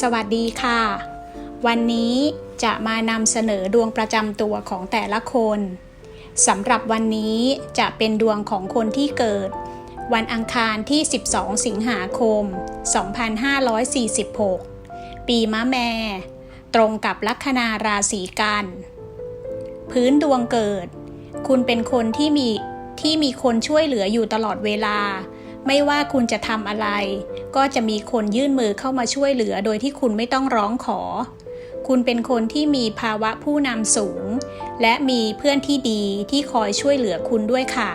สวัสดีค่ะ วันนี้จะมานำเสนอดวงประจำตัวของแต่ละคนสำหรับวันนี้จะเป็นดวงของคนที่เกิด วันอังคารที่ 12 สิงหาคม 2546 ปีมะแม่ ตรงกับลัคนาราศีกัน พื้นดวงเกิด คุณเป็นคนที่มีที่มีคนช่วยเหลืออยู่ตลอดเวลา ไม่ว่าคุณจะทำอะไร ก็จะมีคนยื่นมือเข้ามาช่วยเหลือโดยที่คุณไม่ต้องร้องขอ คุณเป็นคนที่มีภาวะผู้นำสูง และมีเพื่อนที่ดีที่คอยช่วยเหลือคุณด้วยค่ะ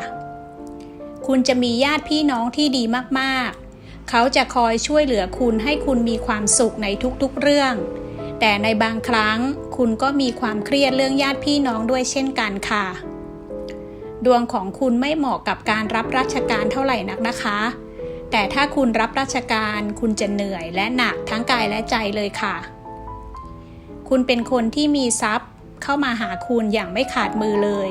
คุณจะมีญาติพี่น้องที่ดีมากๆ เขาจะคอยช่วยเหลือคุณให้คุณมีความสุขในทุกๆเรื่อง แต่ในบางครั้งคุณก็มีความเครียดเรื่องญาติพี่น้องด้วยเช่นกันค่ะ ดวงของคุณไม่เหมาะกับการรับราชการเท่าไหร่นักนะคะ แต่ถ้าคุณรับราชการคุณจะเหนื่อยและหนักทั้งกายและใจเลยค่ะ คุณเป็นคนที่มีทรัพย์เข้ามาหาคุณอย่างไม่ขาดมือเลย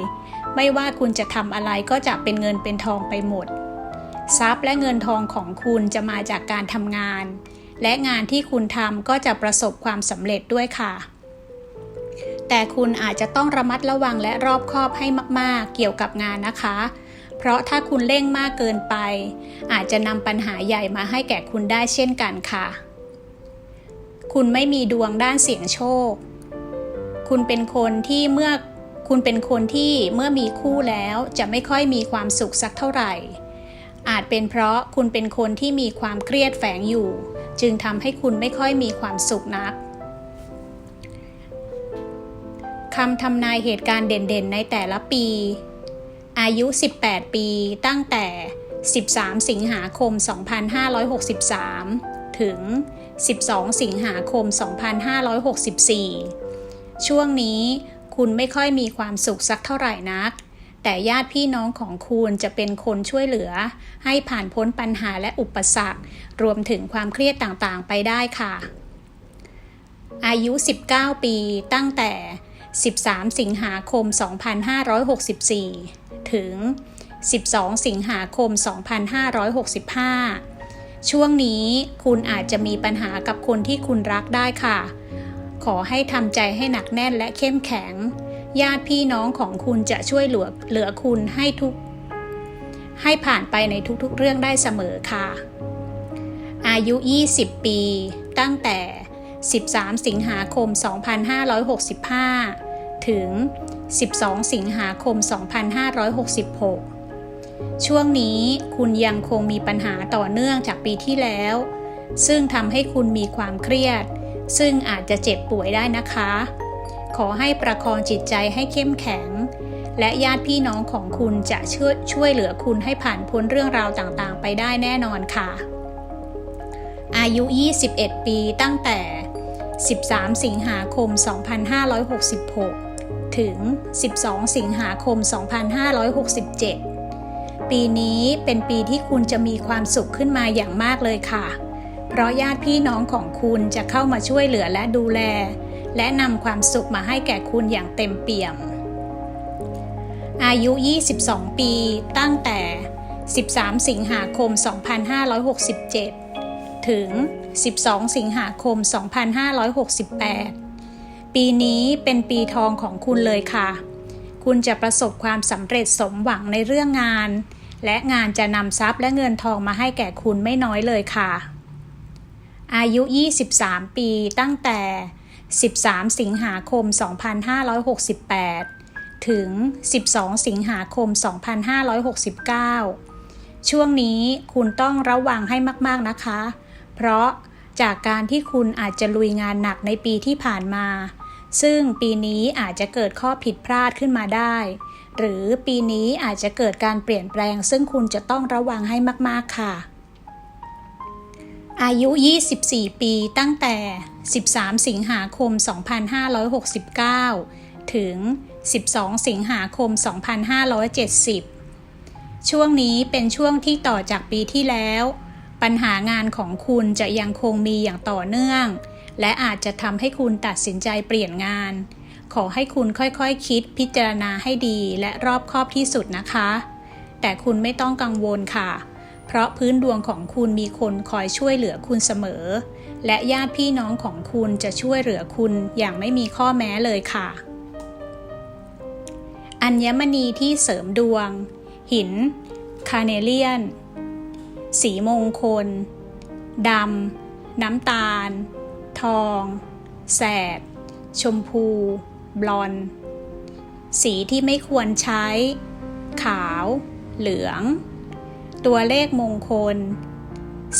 ไม่ว่าคุณจะทำอะไรก็จะเป็นเงินเป็นทองไปหมด ทรัพย์และเงินทองของคุณจะมาจากการทำงาน และงานที่คุณทำก็จะประสบความสำเร็จด้วยค่ะ แต่คุณอาจจะต้องระมัดระวังและรอบคอบให้มาก ๆ เกี่ยวกับงานนะคะ เพราะถ้าคุณเร่งมากเกินไป อาจจะนำปัญหาใหญ่มาให้แก่คุณได้เช่นกันค่ะ คุณไม่มีดวงด้านเสี่ยงโชค คุณเป็นคนที่เมื่อคุณเป็นคนที่เมื่อมีคู่แล้วจะไม่ค่อยมีความสุขสักเท่าไหร่ อาจเป็นเพราะคุณเป็นคนที่มีความเครียดแฝงอยู่ จึงทำให้คุณไม่ค่อยมีความสุขนัก คำทำนายเหตุการณ์เด่นๆ ในแต่ละปี อายุ 18 ปีตั้งแต่ 13 สิงหาคม 2563 ถึง 12 สิงหาคม 2564 ช่วงนี้คุณไม่ค่อยมีความสุขสักเท่าไหร่นัก แต่ญาติพี่น้องของคุณจะเป็นคนช่วยเหลือ ให้ผ่านพ้นปัญหาและอุปสรรค รวมถึงความเครียดต่างๆ ไปได้ค่ะอายุ 19 ปี ตั้งแต่ 13 สิงหาคม 2564 ถึง 12 สิงหาคม 2565 ช่วงนี้คุณอาจจะมีปัญหากับคนที่คุณรักได้ค่ะ ขอให้ทำใจให้หนักแน่นและเข้มแข็ง ญาติพี่น้องของคุณจะช่วยเหลือเหลือคุณให้ทุก ให้ผ่านไปในทุกๆเรื่องได้เสมอค่ะ อายุ 20 ปี ตั้งแต่ 13 สิงหาคม 2565 ถึง 12 สิงหาคม 2566 ช่วงนี้คุณยังคงมีปัญหาต่อเนื่องจากปีที่แล้ว ซึ่งทำให้คุณมีความเครียด ซึ่งอาจจะเจ็บป่วยได้นะคะ ขอให้ประคองจิตใจให้เข้มแข็ง และญาติพี่น้องของคุณจะช่วยช่วยเหลือคุณให้ผ่านพ้นเรื่องราวต่างๆ ไปได้แน่นอนค่ะ อายุ 21 ปีตั้งแต่ 13 สิงหาคม 2566 ถึง 12 สิงหาคม 2567 ปีนี้เป็นปีที่คุณจะมีความสุขขึ้นมาอย่างมากเลยค่ะ เพราะญาติพี่น้องของคุณจะเข้ามาช่วยเหลือและดูแล และนำความสุขมาให้แก่คุณอย่างเต็มเปี่ยม อายุ 22 ปีตั้งแต่ 13 สิงหาคม 2567 ถึง 12 สิงหาคม 2568 ปีนี้เป็นปีทองของคุณเลยค่ะ คุณจะประสบความสำเร็จสมหวังในเรื่องงาน และงานจะนำทรัพย์และเงินทองมาให้แก่คุณไม่น้อยเลยค่ะ อายุ 23 ปีตั้งแต่ 13 สิงหาคม 2568 ถึง 12 สิงหาคม 2569 ช่วงนี้คุณต้องระวังให้มาก ๆ นะคะ เพราะ จากการที่คุณอาจจะลุยงานหนักในปีที่ผ่านมา ซึ่งปีนี้อาจจะเกิดข้อผิดพลาดขึ้นมาได้ หรือปีนี้อาจจะเกิดการเปลี่ยนแปลง ซึ่งคุณจะต้องระวังให้มาก ๆ ค่ะ อายุ 24 ปีตั้งแต่ 13 สิงหาคม 2569 ถึง 12 สิงหาคม 2570 ช่วงนี้เป็นช่วงที่ต่อจากปีที่แล้ว ปัญหางานของคุณจะยังคงมีอย่างต่อเนื่อง และอาจจะทำให้คุณตัดสินใจเปลี่ยนงาน ขอให้คุณค่อยๆคคิดพิจารณาให้ดีและรอบคอบที่สุดนะคะ แต่คุณไม่ต้องกังวลค่ะ เพราะพื้นดวงของคุณมีคนคอยช่วยเหลือคุณเสมอ และญาติพี่น้องของคุณจะช่วยเหลือคุณอย่างไม่มีข้อแม้เลยค่ะ อัญมณีที่เสริมดวง หิน คาเนเลียน สีมงคล ดำ น้ำตาล ทอง แสด ชมพู บลอน สีที่ไม่ควรใช้ ขาว เหลือง ตัวเลขมงคล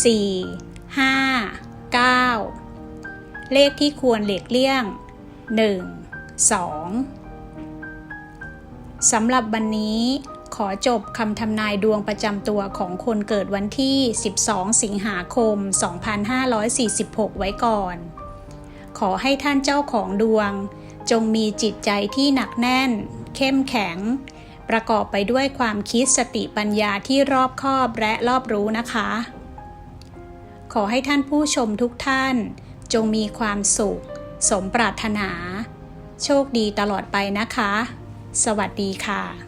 4 5 9 เลขที่ควรหลีกเลี่ยง 1 2 สำหรับวันนี้ ขอจบคำทำนายดวงประจำตัวของคนเกิดวันที่ 12 สิงหาคม 2546 ไว้ก่อน ขอให้ท่านเจ้าของดวง จงมีจิตใจที่หนักแน่น เข้มแข็ง ประกอบไปด้วยความคิดสติปัญญาที่รอบคอบและรอบรู้นะคะ ขอให้ท่านผู้ชมทุกท่าน จงมีความสุข สมปรารถนา โชคดีตลอดไปนะคะ สวัสดีค่ะ